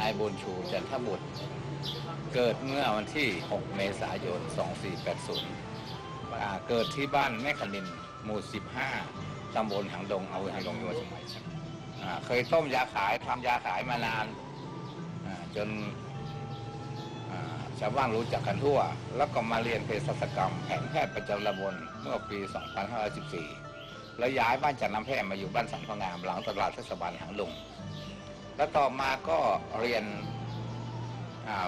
นายบุญชูจันทบุตร เกิดเมื่อวันที่ 6 เมษายน 2480 เกิดที่บ้านแม่ขนิน หมู่ 15 ตำบลหางดง เอาหางดงจังหวัดเชียงใหม่ครับอ่าเคยต้มยาขายทำยาขายมานาน จนชาวบ้านรู้จักกันทั่ว แล้วก็มาเรียนเภสัชกรรมแผนแพทย์ประจำตำบลเมื่อปี 2514 แล้วย้ายบ้านจากน้ำแพร่มาอยู่บ้านสันพงามหลังตลาดเทศบาลหางดง แล้วต่อมาก็เรียน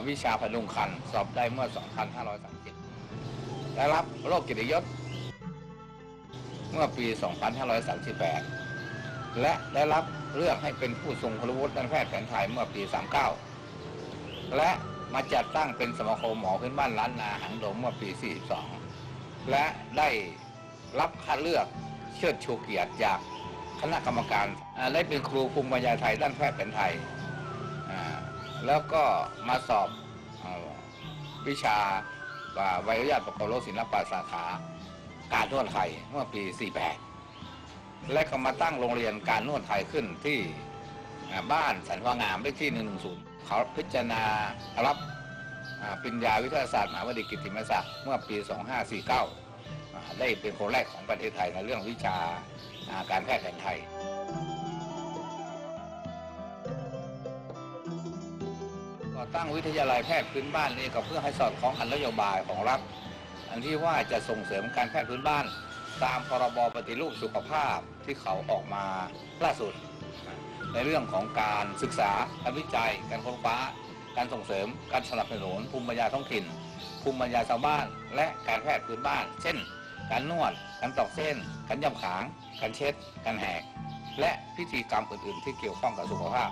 วิชาพดุงคันสอบได้เมื่อ 2530 ได้รับโลกกิตยศ เมื่อปี 2538 และได้รับเลือกให้เป็นผู้ทรงคุณวุฒิด้านแพทย์แผนไทยเมื่อปี 39 และมาจัดตั้งเป็นสมาคมหมอพื้นบ้านล้านนาหางดงเมื่อปี 42 และได้รับคัดเลือกเชิดชูเกียรติจาก คณะกรรมการอ่าได้เป็นครูภูมิปัญญาไทยด้านแพทย์แผนไทย แล้วก็มาสอบอวิชาอ่าใบอนุญาตประกอบโรคศิลปะสาขาการนวดไทยเมื่อปี 48 และก็มาตั้งโรงเรียนการนวดไทยขึ้นที่บ้านสันพงามเลขที่ 110 เขาพิจารณารับปริญญาวิทยาศาสตร์มหาวิทยาลัยกิติมศักดิ์เมื่อปี 2549 ได้เป็นคนแรกของประเทศไทยในเรื่องวิชา การแพทย์แผนไทย ก่อตั้งวิทยาลัยแพทย์พื้นบ้านนี่ก็เพื่อให้สอดคล้องกับนโยบายของรัฐ อันที่ว่าจะส่งเสริมการแพทย์พื้นบ้าน ตามพรบปฏิรูปสุขภาพที่เขาออกมาล่าสุด ในเรื่องของการศึกษา การวิจัย การค้นคว้า การส่งเสริม การสนับสนุนภูมิปัญญาท้องถิ่น ภูมิปัญญาชาวบ้าน และการแพทย์พื้นบ้าน เช่น การนวด การตอกเส้น การย่ำขาง การเช็ด การแหก และพิธีกรรมอื่นๆ ที่เกี่ยวข้องกับสุขภาพ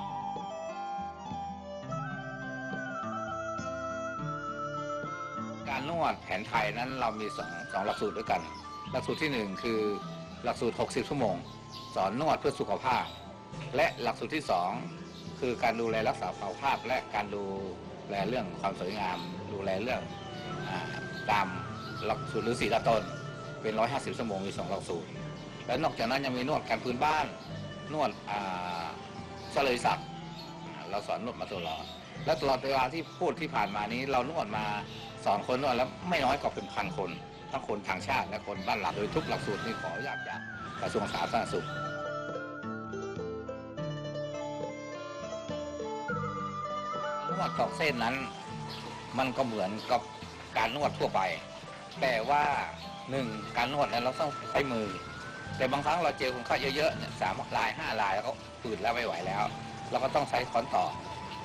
การนวดแผนไทยนั้นเรามีสองสองหลักสูตรด้วยกัน หลักสูตรที่หนึ่งคือหลักสูตร 60 ชั่วโมง สอนนวดเพื่อสุขภาพ และหลักสูตรที่สองคือการดูแลรักษาสุขภาพ และการดูแลเรื่องความสวยงาม ดูแลเรื่องอตามหลักสูตรหรือสีละตน เป็น 150ชั่วโมงมีสองหลักสูตร และนอกจากนั้นยังมีนวดการพื้นบ้าน นวดอ่าเฉลยศักดิ์เราสอนนวดมาตลอด และตลอดเวลาที่พูดที่ผ่านมานี้เรานวดมาสอนคนนวดแล้วไม่น้อยกว่าเป็นพันคน ทั้งคนทางชาติและคนบ้านหลักโดยทุกหลักสูตรนี้ขออนุญาตจากกระทรวงสาธารณสุขนวดตอกเส้นนั้น มันก็เหมือนกับการนวดทั่วไป แต่ว่า หนึ่งการนวดนั้นเราต้องใช้มือ แต่บางครั้งเราเจอคนไข้เยอะๆเนี่ยสามลายห้าลายแล้วก็ปืดแล้วไม่ไหวแล้ว เราก็ต้องใช้ค้อนตอก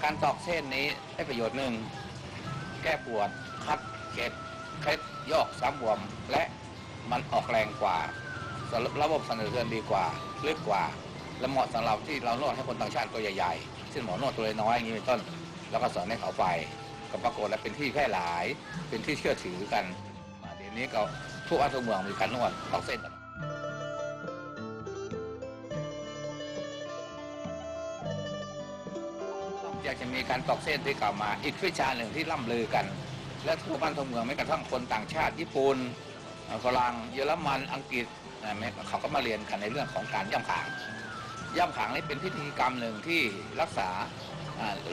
การตอกเส้นนี้ได้ประโยชน์หนึ่งแก้ปวดคัดเก็บเคล็ดยอกซ้ำบวม และมันออกแรงกว่า ระบบสั่นสะเทือนดีกว่าลึกกว่า และเหมาะสำหรับที่เรานวดให้คนต่างชาติตัวใหญ่ๆเช่นหมอนวดตัวน้อยอย่างนี้เป็นต้น แล้วก็สอนให้เขาไปก็ปรากฏและเป็นที่แพร่หลาย เป็นที่เชื่อถือกันมาเดี๋ยวนี้ก็ ทุกอำเภอเมืองมีการนวดตอกเส้นอยากจะมีการตอกเส้นที่กล่าวมา อีกวิชาหนึ่งที่ล่ำลือกัน และทั่วบ้านทั่วเมืองไม่กระทั่งคนต่างชาติญี่ปุ่นฝรั่งเยอรมันอังกฤษอ่าแม้เขาก็มาเรียนกันในเรื่องของการย่ำขางย่ำขางนี่เป็นพิธีกรรมหนึ่งที่รักษา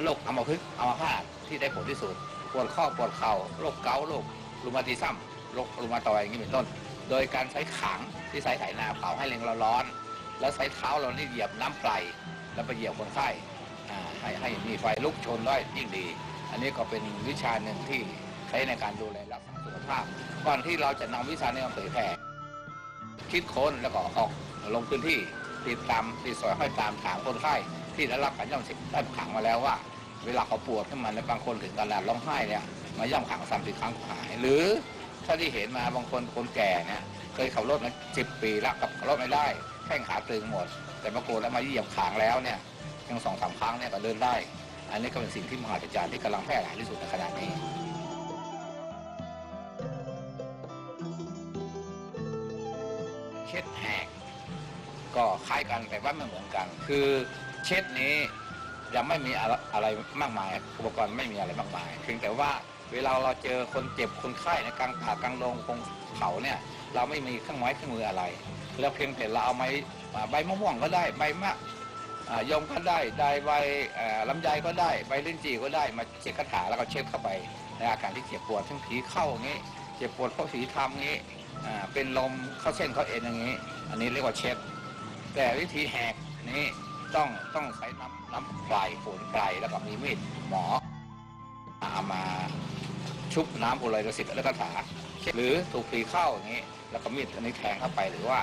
โรคอัมพฤกษ์อัมพาตที่ได้ผลที่สุดปวดข้อปวดเข่าโรคเกาต์โรครูมาติซัม โรครูมาต่อยอย่างนี้เป็นต้น โดยการใช้ขางที่ใช้ไถนาเผาให้แรงร้อนแล้วใช้เท้าเรานี่เหยียบน้ำไกลแล้วไปเหยียบคนไข้ให้ให้มีไฟลุกชนได้ยิ่งดี อันนี้ก็เป็นวิชาหนึ่งที่ใช้ในการดูแลรักษาสุขภาพ ก่อนที่เราจะนำวิชานี้มาเผยแพร่คิดค้นแล้วก็ออกลงพื้นที่ติดตามติดสอยห้อยตามถามคนไข้ที่ได้รับการย่ำสิได้ขังมาแล้วว่า เวลาเขาปวดขึ้นมาในบางคนถึงขนาดร้องไห้เนี่ยมาย่ำขังสามสิบครั้งหายหรือ ถ้าที่เห็นมาบางคนคนแก่เนี่ยเคยขับรถมาสิบปีแล้วขับรถไม่ได้แข้งขาตึงหมด แต่ปรากฏแล้วมาเหยียบขางแล้วเนี่ยยังสองสามครั้งเนี่ยก็เดินได้ อันนี้ก็เป็นสิ่งที่มหัศจรรย์ที่กำลังแพร่หลายที่สุดในขณะนี้เช็ดแหกก็คล้ายกันแต่ว่าไม่เหมือนกัน คือเช็ดนี้ยังไม่มีอะไรอะไรมากมายอุปกรณ์ไม่มีอะไรมากมายเพียงแต่ว่า เวลาเราเจอคนเจ็บคนไข้ในกลางป่ากลางดงคงเขาเนี่ย เราไม่มีเครื่องไม้เครื่องมืออะไร แล้วเพียงแต่เราเอาไม้ใบมะม่วงก็ได้ใบมะยมก็ได้ได้ใบลำไยก็ได้ใบลิ้นจี่ก็ได้มาเช็ดคาถาแล้วก็เช็ดเข้าไปในอาการที่เจ็บปวดทั้งผีเข้าอย่างนี้เจ็บปวดเพราะผีทำอย่างนี้เป็นลมเข้าเส้นเข้าเอ็นอย่างนี้ อันนี้เรียกว่าเช็ด แต่วิธีแหกนี้ต้องต้องใช้น้ำน้ำปลายฝนปลายแล้วก็มีมีดหมอเอามา ชุบน้ำโพไลโรสิตแล้วก็ถาหรือถูกผีเข้าอย่างนี้แล้วก็มีดอันนี้แทงเข้าไปหรือว่า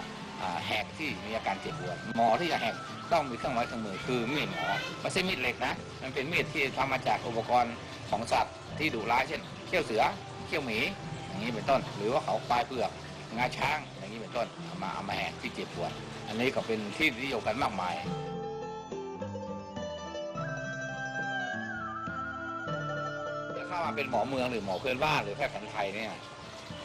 แหกที่มีอาการเจ็บปวดหมอที่จะแหกต้องมีเครื่องไม้เครื่องมือคือมีดหมอไม่ใช่มีดเหล็กนะ มันเป็นมีดที่ทำมาจากอุปกรณ์ของสัตว์ที่ดุร้ายเช่นเขี้ยวเสือเขี้ยวหมีอย่างนี้เป็นต้น หรือว่าเขาปลายเปลือกงาช้างอย่างนี้เป็นต้นเอามาเอามาแหกที่เจ็บปวด อันนี้ก็เป็นที่นิยมกันมากมาย เป็นหมอเมืองหรือหมอเพื่อนบ้านหรือแพทย์แผนไทยเนี่ย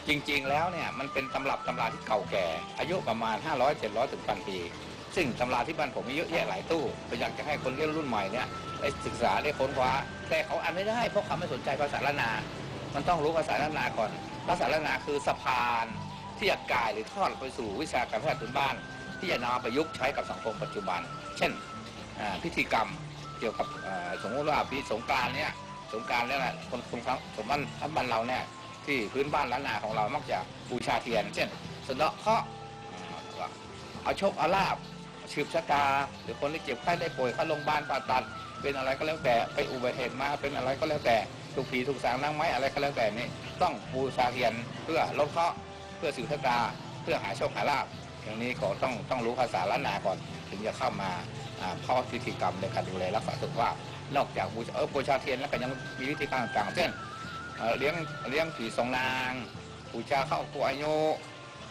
จริงๆแล้วเนี่ยมันเป็นตำรับตำราที่เก่าแก่ อายุประมาณ 500 700ถึงพันปี ซึ่งตำราที่บ้านผมมีเยอะแยะหลายตู้ก็อยากจะให้คนรุ่นใหม่เนี่ยได้ศึกษาได้ค้นคว้า แต่เขาอ่านไม่ได้เพราะเขาไม่สนใจภาษาละนา มันต้องรู้ภาษาละนาก่อน ภาษาละนาคือสะพานที่จะกายหรือทอดไปสู่วิชาการแพทย์พื้นบ้าน ที่จะนำมประยุกต์ใช้กับสังคมปัจจุบัน เช่นพิธีกรรมเกี่ยวกับสมมติว่าพิสงการเนี่ย งการเนี่ยแหละคนคนครั้งสมบัติบ้านเราเนี่ยที่พื้นบ้านล้านนาของเรามักจะบูชาเทียน เช่นสะเดาะเคราะห์อ่าเอาโชคเอาลาบชืบชะตา หรือคนที่เจ็บไข้ได้ป่วยเข้าโรงพยาบาลผ่าตัด เป็นอะไรก็แล้วแต่ไปอุบัติเหตุมาเป็นอะไรก็แล้วแต่ถูกผีถูกสางนางไม้อะไรก็แล้วแต่นี่ต้องบูชาเทียนเพื่อลดเคราะห์เพื่อสืบชะตาเพื่อหาโชคหาลาบอย่างนี้ก็ต้องต้องรู้ภาษาล้านนาก่อน ถึงจะเข้ามาอ่าเข้าพิธีกรรมในการดูแลรักษาสุขภาพ นอกจากบูชาเออบูชาเทียนแล้วก็ยังมีวิธีการต่างๆเช่นเลี้ยงเลี้ยงผีสองนางบูชาเข้าครัวอายุ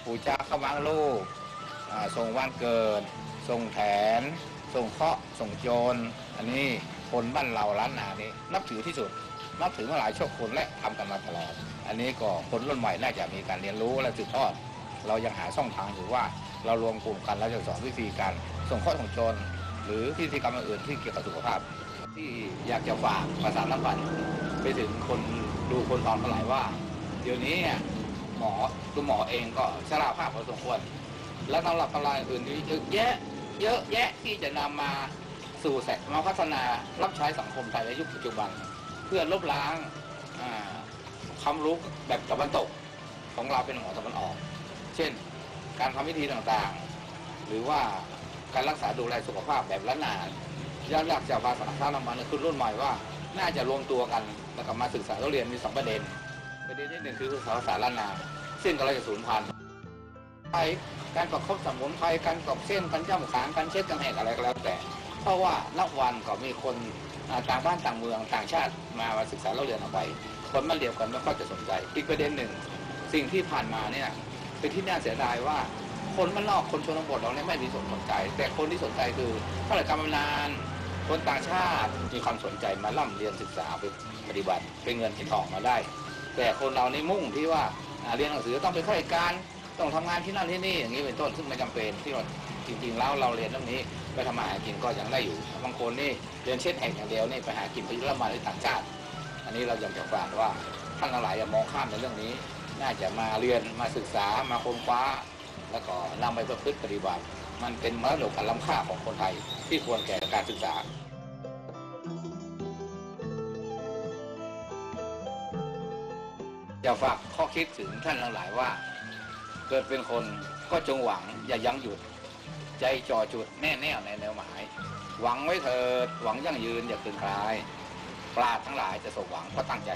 บูชาเข้าวางลูกส่งวันเกิด ส่งแผน ส่งเคาะส่งโจร อันนี้คนบ้านเราล้านนานี้นับถือที่สุด นับถือมาหลายชั่วคนและทำกันมาตลอด อันนี้ก็คนรุ่นใหม่น่าจะมีการเรียนรู้และสืบทอด เรายังหาช่องทางอยู่ว่าเรารวมกลุ่มกันแล้วจะสอนวิธีการส่งข้อส่งโจรหรือพิธีกรรมอื่นที่เกี่ยวกับสุขภาพ ที่อยากจะฝากภาษาน้ำบันไปถึงคนดูคนฟังทั้งหลายว่า เดี๋ยวนี้เนี่ยหมอตัวหมอเองก็ชราภาพพอสมควร และตำรับตำราอื่นๆนี้เยอะแยะเยอะแยะที่จะนำมาสู่แสมาพัฒนารับใช้สังคมไทยในยุคปัจจุบัน เพื่อลบล้างความรู้แบบตะวันตกของเราเป็นหมอตะวันออก เช่น การทำวิธีต่างๆ หรือว่าการรักษาดูแลสุขภาพแบบล้านนา ยากอยากจะมาสนับสนุนมาในคุณรุ่นใหม่ว่า น่าจะรวมตัวกันแล้วก็มาศึกษาเรียนมีสองประเด็น ประเด็นที่หนึ่งคือภาษาล้านนาซึ่งกำลังจะสูญพันธุ์ไปการประคบสมุนไพรการกรอกเส้นการย่ำขางการเช็ดกันแหกอะไรก็แล้วแต่ เพราะว่านับวันก็มีคนต่างบ้านต่างเมืองต่างชาติมามาศึกษาเราเรียนเอาไปคนมาเรียนกันไม่ค่อยจะสนใจ อีกประเด็นหนึ่ง สิ่งที่ผ่านมาเนี่ยเป็นที่น่าเสียดายว่า คนมันนอกคนชนบทเราเนี่ยไม่มีสนใจ แต่คนที่สนใจคือข้าราชการบำนาญคนต่างชาติมีความสนใจมาล่ำเรียนศึกษาไปปฏิบัติเป็นเงินที่ทองมาได้ แต่คนเรานี่มุ่งที่ว่าเรียนหนังสือต้องเป็นข้าราชการต้องทำงานที่นั่นที่นี่อย่างนี้เป็นต้นซึ่งไม่จำเป็นที่ว่าจริงๆแล้วเราเรียนเรื่องนี้ไปทำมาหากินก็ยังได้อยู่บางคนนี่เรียนเช่นแห่งอย่างเดียวนี่ไปหากินไปยุโรปมาในต่างชาติ อันนี้เราอยากจะฝากว่าท่านทั้งหลายอย่ามองข้ามในเรื่องนี้ น่าจะมาเรียนมาศึกษามาค้นคว้า แล้วก็นำไปประพฤติปฏิบัติ มันเป็นมรดกอันล้ำค่าของคนไทยที่ควรแก่การศึกษาอยากฝากข้อคิดถึงท่านทั้งหลายว่า เกิดเป็นคนก็จงหวังอย่ายั้งหยุด ใจจ่อจุดแน่แน่ในแนวหมาย หวังไว้เถิดหวังยั่งยืนอย่าคืนคลายปราทั้งหลายจะสมหวังก็ตั้งใจ